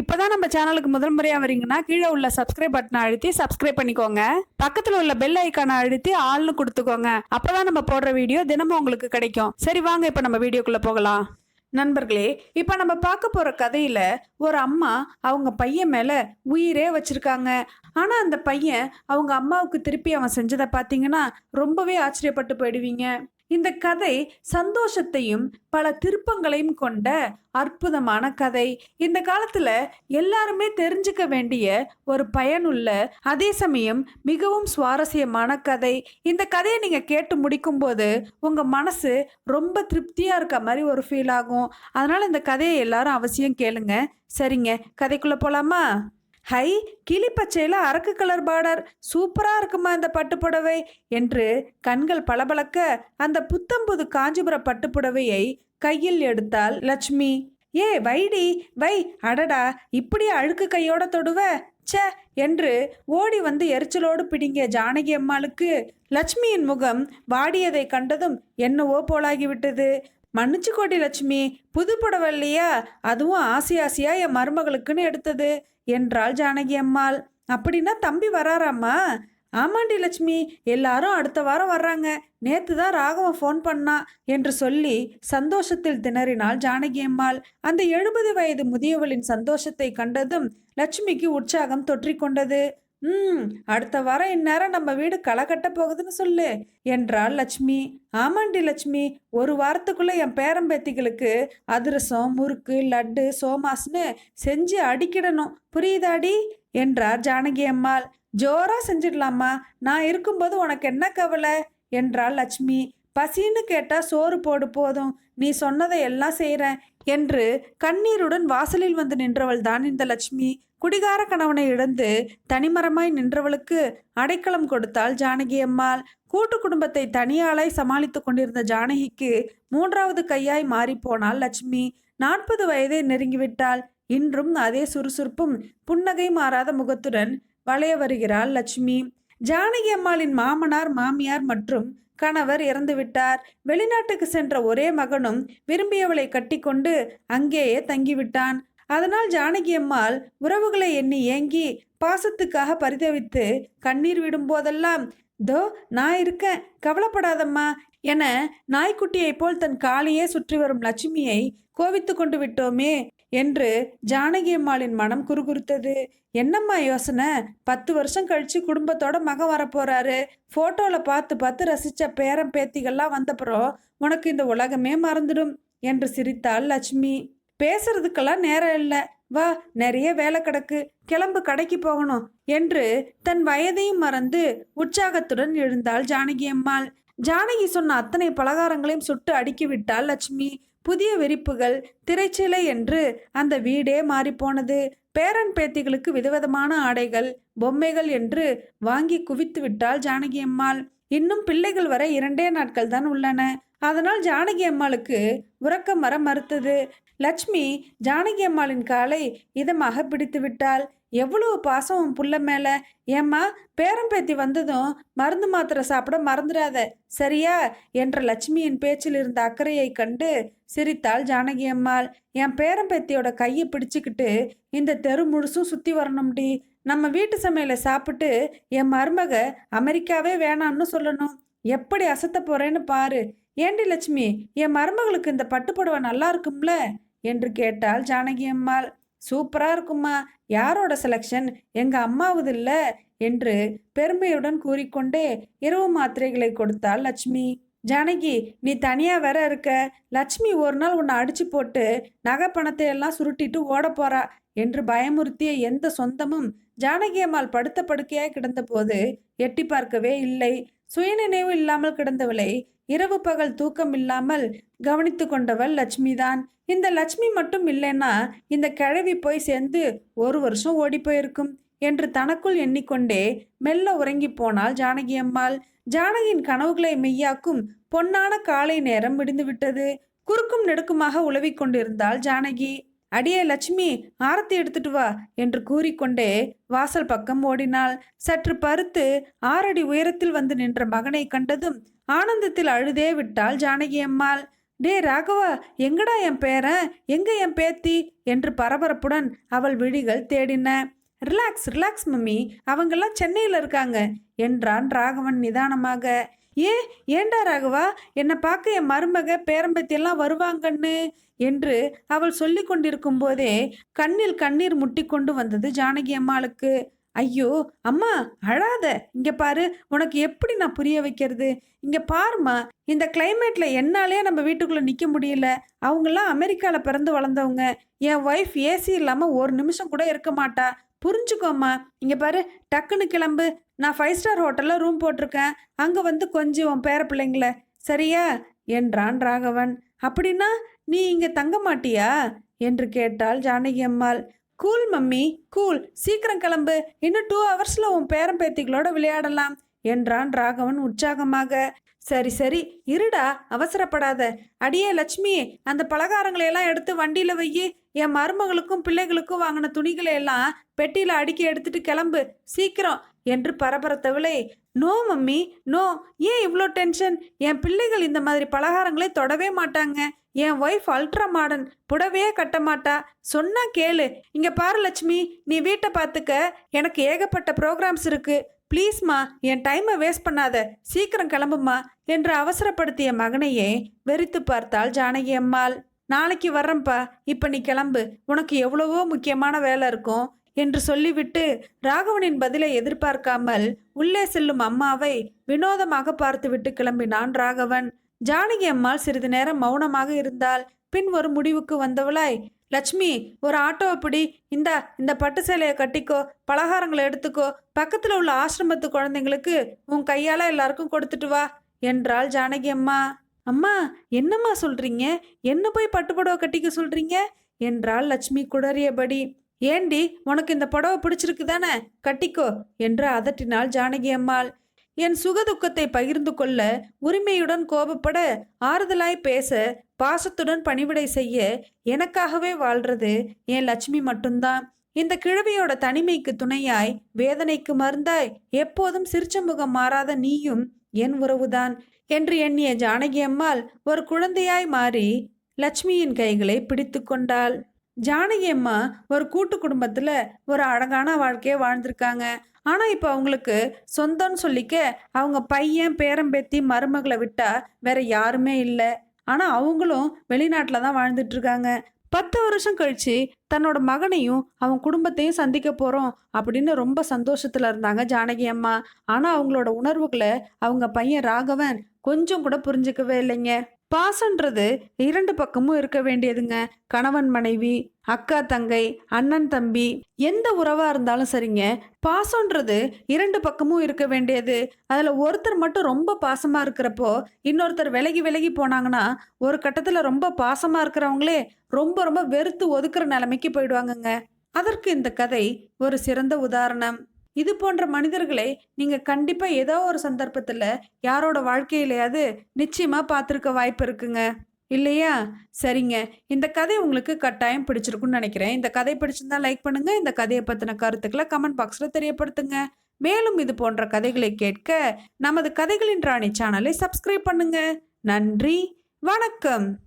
இப்போதான் நம்ம சேனலுக்கு முதல் முறையாக வரீங்கன்னா கீழே உள்ள சப்ஸ்கிரைப் பட்டனை அழுத்தி சப்ஸ்கிரைப் பண்ணிக்கோங்க. பக்கத்தில் உள்ள பெல் ஐக்கானை அழுத்தி ஆள்னு கொடுத்துக்கோங்க. அப்போதான் நம்ம போடுற வீடியோ தினமும் உங்களுக்கு கிடைக்கும். சரி வாங்க இப்போ நம்ம வீடியோக்குள்ளே போகலாம். நண்பர்களே இப்போ நம்ம பார்க்க போகிற கதையில் ஒரு அம்மா அவங்க பையன் மேலே உயிரே வச்சுருக்காங்க. ஆனால் அந்த பையன் அவங்க அம்மாவுக்கு திருப்பி அவன் செஞ்சதை பார்த்தீங்கன்னா ரொம்பவே ஆச்சரியப்பட்டு போயிடுவீங்க. இந்த கதை சந்தோஷத்தையும் பல திருப்பங்களையும் கொண்ட அற்புதமான கதை. இந்த காலத்துல எல்லாருமே தெரிஞ்சுக்க வேண்டிய ஒரு பயனுள்ள அதே சமயம் மிகவும் சுவாரஸ்யமான கதை. இந்த கதையை நீங்க கேட்டு முடிக்கும்போது உங்க மனசு ரொம்ப திருப்தியா இருக்க மாதிரி ஒரு ஃபீல் ஆகும். அதனால இந்த கதையை எல்லாரும் அவசியம் கேளுங்க. சரிங்க. கதைக்குள்ள போலாமா? ஹை கிளிப்பச்சையில் அரக்கு கலர் பார்டர். சூப்பராக இருக்குமா இந்த பட்டுப்புடவை என்று கண்கள் பளபளக்க அந்த புத்தம்புது காஞ்சிபுர பட்டுப்புடவையை கையில் எடுத்தாள் லட்சுமி. ஏ வைடி வை அடடா இப்படி அழுக்கு கையோட தொடுவ? ச்சே! என்று ஓடி வந்து எரிச்சலோடு பிடிங்கிய ஜானகி அம்மாளுக்கு லட்சுமியின் முகம் வாடியதை கண்டதும் என்னவோ போலாகிவிட்டது மன்னிச்சு லட்சுமி. புது புடவை இல்லையா? அதுவும் ஆசி ஆசையா என் மருமகளுக்குன்னு எடுத்தது என்றாள் ஜானகி அம்மாள். அப்படின்னா தம்பி வராராம்மா? ஆமாண்டி லட்சுமி எல்லாரும் அடுத்த வாரம் வர்றாங்க. நேத்து தான் ராகவன் ஃபோன் பண்ணா என்று சொல்லி சந்தோஷத்தில் திணறினாள் ஜானகி அம்மாள். அந்த எழுபது வயது முதியவளின் சந்தோஷத்தை கண்டதும் லட்சுமிக்கு உற்சாகம் தொற்றிக்கொண்டது. ம் அடுத்த வாரம் இந்நேரம் நம்ம வீடு களை கட்ட போகுதுன்னு சொல்லு என்றாள் லட்சுமி. ஆமாண்டி லட்சுமி ஒரு வாரத்துக்குள்ள என் பேரம்பேத்திகளுக்கு அதிரசம் முறுக்கு லட்டு சோமாஸ்னு செஞ்சு அடிக்கிடணும். புரியுதாடி? என்றார் ஜானகி அம்மாள். ஜோரா செஞ்சிடலாமா நான் இருக்கும்போது உனக்கு என்ன கவலை? என்றாள் லட்சுமி. பசின்னு கேட்டா சோறு போடு போதும். நீ சொன்னதை எல்லாம் செய்கிறேன் என்று கண்ணீருடன் வாசலில் வந்து நின்றவள் தான் இந்த லட்சுமி குடிகார கணவனை இழந்து தனிமரமாய் நின்றவளுக்கு அடைக்கலம் கொடுத்தாள் ஜானகி அம்மாள். கூட்டு குடும்பத்தை தனியாளாய் சமாளித்து கொண்டிருந்த ஜானகிக்கு மூன்றாவது கையாய் மாறிப்போனாள் லட்சுமி. நாற்பது வயதை நெருங்கிவிட்டாள். இன்றும் அதே சுறுசுறுப்பும் புன்னகை மாறாத முகத்துடன் வளைய வருகிறாள் லட்சுமி. ஜானகி அம்மாளின் மாமனார் மாமியார் மற்றும் கணவர் இறந்துவிட்டார் வெளிநாட்டுக்கு சென்ற ஒரே மகனும் விரும்பியவளை கட்டிக்கொண்டு அங்கேயே தங்கிவிட்டான். அதனால் ஜானகி அம்மாள் உறவுகளை எண்ணி ஏங்கி பாசத்துக்காக பரிதவித்து கண்ணீர் விடும் போதெல்லாம் தோ நான் இருக்கேன் கவலைப்படாதம்மா என நாய்க்குட்டியைப் போல் தன் காலையே சுற்றி வரும் லட்சுமியை கோவித்து கொண்டு விட்டோமே. என்று ஜானகி அம்மாளின் மனம் குறுகுறுத்தது. என்னம்மா யோசனை? பத்து வருஷம் கழிச்சு குடும்பத்தோட மகன் வரப்போறாரு. ஃபோட்டோவில் பார்த்து பார்த்து ரசிச்ச பேரன் பேத்திகள்லாம் வந்தப்புறம் உனக்கு இந்த உலகமே மறந்துடும் என்று சிரித்தாள் லட்சுமி. பேசுறதுக்கெல்லாம் நேரம் இல்லை. வா நிறைய வேலை கிடக்கு. கிளம்பு கடைக்கு போகணும் என்று தன் வயதையும் மறந்து உற்சாகத்துடன் எழுந்தாள் ஜானகி அம்மாள். ஜானகி சொன்ன அத்தனை பலகாரங்களையும் சுட்டு அடுக்கி விட்டாள் லட்சுமி. புதிய விரிப்புகள் திரைச்சிலை என்று அந்த வீடே மாறிப்போனது. பேரன் பேத்திகளுக்கு விதவிதமான ஆடைகள் பொம்மைகள் என்று வாங்கி குவித்து விட்டாள் ஜானகி அம்மாள். இன்னும் பிள்ளைகள் வர இரண்டே நாட்கள் தான் உள்ளன. அதனால் ஜானகி அம்மாளுக்கு உறக்கம் வர மறுத்தது. லட்சுமி ஜானகி அம்மாளின் காலை இதமாக பிடித்து விட்டாள். எவ்வளவு பாசம் உன் புள்ள மேல? ஏம்மா பேரம்பேத்தி வந்ததும் மருந்து மாத்திரை சாப்பிட மறந்துடாத சரியா? என்ற லட்சுமியின் பேச்சில் இருந்த அக்கறையை கண்டு சிரித்தாள் ஜானகி அம்மாள். என் பேரம்பேத்தியோட கையை பிடிச்சுக்கிட்டு இந்த தெரு முழுசும் சுத்தி வரணும்டி. நம்ம வீட்டு சமையலை சாப்பிட்டு என் மருமக அமெரிக்காவே வேணாம்னு சொல்லணும். எப்படி அசத்த போறேன்னு பாரு. ஏண்டி லட்சுமி என் மருமகளுக்கு இந்த பட்டுப்புடவை நல்லா இருக்கும்ல? என்று கேட்டாள் ஜானகி அம்மாள். சூப்பராக இருக்குமா யாரோட செலெக்ஷன் எங்கள் அம்மாவது இல்லை என்று பெருமையுடன் கூறிக்கொண்டே இரவு மாத்திரைகளை கொடுத்தாள் லட்சுமி. ஜானகி நீ தனியாக வேற இருக்க. லட்சுமி ஒரு நாள் உன்னை அடிச்சு போட்டு நகை பணத்தை எல்லாம் சுருட்டிட்டு ஓட போறா என்று பயமுறுத்திய எந்த சொந்தமும் ஜானகி அம்மாள் படுத்த படுக்கையாக கிடந்தபோது எட்டி பார்க்கவே இல்லை. சுயநினைவு இல்லாமல் கிடந்தவளை இரவு பகல் தூக்கம் இல்லாமல் கவனித்து கொண்டவள் லட்சுமி தான் இந்த லட்சுமி மட்டும் இல்லைன்னா இந்த கிழவி போய் சேர்ந்து ஒரு வருஷம் ஓடி போயிருக்கும் என்று தனக்குள் எண்ணிக்கொண்டே மெல்ல உறங்கி போனாள் ஜானகி அம்மாள். ஜானகியின் கனவுகளை மெய்யாக்கும் பொன்னான காலை நேரம் விடிந்து விட்டது குறுக்கும் நெடுக்குமாக உழவிக் கொண்டிருந்தாள் ஜானகி. அடியே லட்சுமி ஆரத்தி எடுத்துட்டு வா என்று கூறிக்கொண்டே வாசல் பக்கம் ஓடினாள். சற்று பருத்து ஆறடி உயரத்தில் வந்து நின்ற மகனை கண்டதும் ஆனந்தத்தில் அழுதே விட்டாள் ஜானகி அம்மாள். டே ராகவா எங்கடா என் பேரன்? எங்க என் பேத்தி? என்று பரபரப்புடன் அவள் விழிகள் தேடின. ரிலாக்ஸ் ரிலாக்ஸ் மம்மி அவங்கெல்லாம் சென்னையில் இருக்காங்க என்றான் ராகவன் நிதானமாக. ஏ ஏண்டா ராகவா? என்னை பார்க்க என் மருமக பேரம்பத்தியெல்லாம் வருவாங்கன்னு என்று அவள் சொல்லி கொண்டிருக்கும் போதே கண்ணில் கண்ணீர் முட்டிக்கொண்டு வந்தது ஜானகி அம்மாளுக்கு. ஐயோ அம்மா அழாத. இங்கே பாரு உனக்கு எப்படி நான் புரிய வைக்கிறது? இங்கே பாருமா இந்த கிளைமேட்டில் என்னாலே நம்ம வீட்டுக்குள்ளே நிற்க முடியல. அவங்கெல்லாம் அமெரிக்காவில் பிறந்து வளர்ந்தவங்க. என் ஒய்ஃப் ஏசி இல்லாமல் ஒரு நிமிஷம் கூட இருக்க மாட்டா. புரிஞ்சுக்கோம்மா. இங்கே பாரு டக்குன்னு கிளம்பு. நான் ஃபைவ் ஸ்டார் ஹோட்டலில் ரூம் போட்டிருக்கேன். அங்கே வந்து கொஞ்சம் உன் பேர பிள்ளைங்கள சரியா? என்றான் ராகவன். அப்படின்னா நீ இங்கே தங்க மாட்டியா? என்று கேட்டாள் ஜானகி அம்மாள். கூல் மம்மி கூல் சீக்கிரம் கிளம்பு. இன்னும் டூ ஹவர்ஸில் உன் பேரன் பேத்திகளோட விளையாடலாம் என்றான் ராகவன் உற்சாகமாக. சரி சரி. இருடா அவசரப்படாத. அடியே லட்சுமி அந்த பலகாரங்களை எல்லாம் எடுத்து வண்டியில் வையி. என் மருமகளுக்கும் பிள்ளைகளுக்கும் வாங்கின துணிகளை எல்லாம் பெட்டியில் அடுக்கி எடுத்துட்டு கிளம்பு. சீக்கிரம். என்று பரபரத்தவளே நோ மம்மி. நோ. ஏன் இவ்வளோ டென்ஷன்? என் பிள்ளைகள் இந்த மாதிரி பலகாரங்களை தொடவே மாட்டாங்க. என் ஒய்ஃப் அல்ட்ரா மாடர்ன். புடவையே கட்ட மாட்டா. சொன்னா கேளு. இங்க பாரு லட்சுமி. நீ வீட்டை பார்த்துக்க. எனக்கு ஏகப்பட்ட ப்ரோக்ராம்ஸ் இருக்கு. ப்ளீஸ்மா என் டைமை வேஸ்ட் பண்ணாத. சீக்கிரம் கிளம்புமா என்று அவசரப்படுத்திய மகனையே வெறித்து பார்த்தாள் ஜானகி அம்மாள். நாளைக்கு வர்றேன்ப்பா. இப்போ நீ கிளம்பு. உனக்கு எவ்வளவோ முக்கியமான வேலை இருக்கும் என்று சொல்லிவிட்டு ராகவனின் பதிலை எதிர்பார்க்காமல் உள்ளே செல்லும் அம்மாவை வினோதமாக பார்த்துவிட்டு கிளம்பினான் ராகவன். ஜானகி அம்மாள் சிறிது நேரம் மௌனமாக இருந்தால் பின் ஒரு முடிவுக்கு வந்தவளாய் லட்சுமி ஒரு ஆட்டோவை பிடி. இந்தா இந்த பட்டு சேலையை கட்டிக்கோ. பலகாரங்களை எடுத்துக்கோ. பக்கத்தில் உள்ள ஆசிரமத்து குழந்தைங்களுக்கு உன் கையால் எல்லாருக்கும் கொடுத்துட்டு வா என்றாள் ஜானகி அம்மா. அம்மா என்னம்மா சொல்றீங்க? என்ன போய் பட்டுப்புடவை கட்டிக்க சொல்றீங்க? என்றாள் லட்சுமி குடறியபடி ஏண்டி உனக்கு இந்த புடவை பிடிச்சிருக்கு தானே கட்டிக்கோ என்று அதட்டினாள் ஜானகி அம்மாள். என் சுகதுக்கத்தை பகிர்ந்து கொள்ள உரிமையுடன் கோபப்பட ஆறுதலாய் பேச பாசத்துடன் பணிவிடை செய்ய எனக்காகவே வாழ்றது என் லட்சுமி மட்டும்தான். இந்த கிழவியோட தனிமைக்கு துணையாய் வேதனைக்கு மருந்தாய் எப்போதும் சிரிச்ச முகம் மாறாத நீயும் என் உறவுதான் என்று எண்ணிய ஜானகி அம்மாள் ஒரு குழந்தையாய் மாறி லட்சுமியின் கைகளை பிடித்து கொண்டாள். ஜானகி அம்மா ஒரு கூட்டு குடும்பத்துல ஒரு அழகான வாழ்க்கையை வாழ்ந்திருக்காங்க. ஆனா இப்போ அவங்களுக்கு சொந்தம்னு சொல்லிக்க அவங்க பையன் பேரம்பேத்தி மருமகளை விட்டா வேற யாருமே இல்லை. ஆனா அவங்களும் வெளிநாட்டில் தான் வாழ்ந்துட்டு இருக்காங்க. பத்து வருஷம் கழிச்சு தன்னோட மகனையும் அவன் குடும்பத்தையும் சந்திக்க போறோம் அப்படின்னு ரொம்ப சந்தோஷத்துல இருந்தாங்க ஜானகி அம்மா. ஆனா அவங்களோட உணர்வுகளை அவங்க பையன் ராகவன் கொஞ்சம் கூட புரிஞ்சுக்கவே இல்லைங்க. பாசன்றது இரண்டு பக்கமும் இருக்க வேண்டியதுங்க. கணவன் மனைவி அக்கா தங்கை அண்ணன் தம்பி எந்த உறவாக இருந்தாலும் சரிங்க. பாசம்ன்றது இரண்டு பக்கமும் இருக்க வேண்டியது. அதில் ஒருத்தர் மட்டும் ரொம்ப பாசமாக இருக்கிறப்போ இன்னொருத்தர் விலகி விலகி போனாங்கன்னா ஒரு கட்டத்தில் ரொம்ப பாசமாக இருக்கிறவங்களே ரொம்ப ரொம்ப வெறுத்து ஒதுக்குற நிலைமைக்கு போயிடுவாங்கங்க. அதற்கு இந்த கதை ஒரு சிறந்த உதாரணம். இது போன்ற மனிதர்களை நீங்கள் கண்டிப்பாக ஏதோ ஒரு சந்தர்ப்பத்தில் யாரோட வாழ்க்கையிலையாவது நிச்சயமாக பார்த்துருக்க வாய்ப்பு இருக்குங்க. இல்லையா? சரிங்க. இந்த கதை உங்களுக்கு கட்டாயம் பிடிச்சிருக்குன்னு நினைக்கிறேன். இந்த கதை பிடிச்சிருந்தா லைக் பண்ணுங்க. இந்த கதையை பற்றின கருத்துக்களை கமெண்ட் பாக்ஸில் தெரியப்படுத்துங்க. மேலும் இது போன்ற கதைகளை கேட்க நமது கதைகளின் ராணி சேனலை சப்ஸ்கிரைப் பண்ணுங்க. நன்றி. வணக்கம்.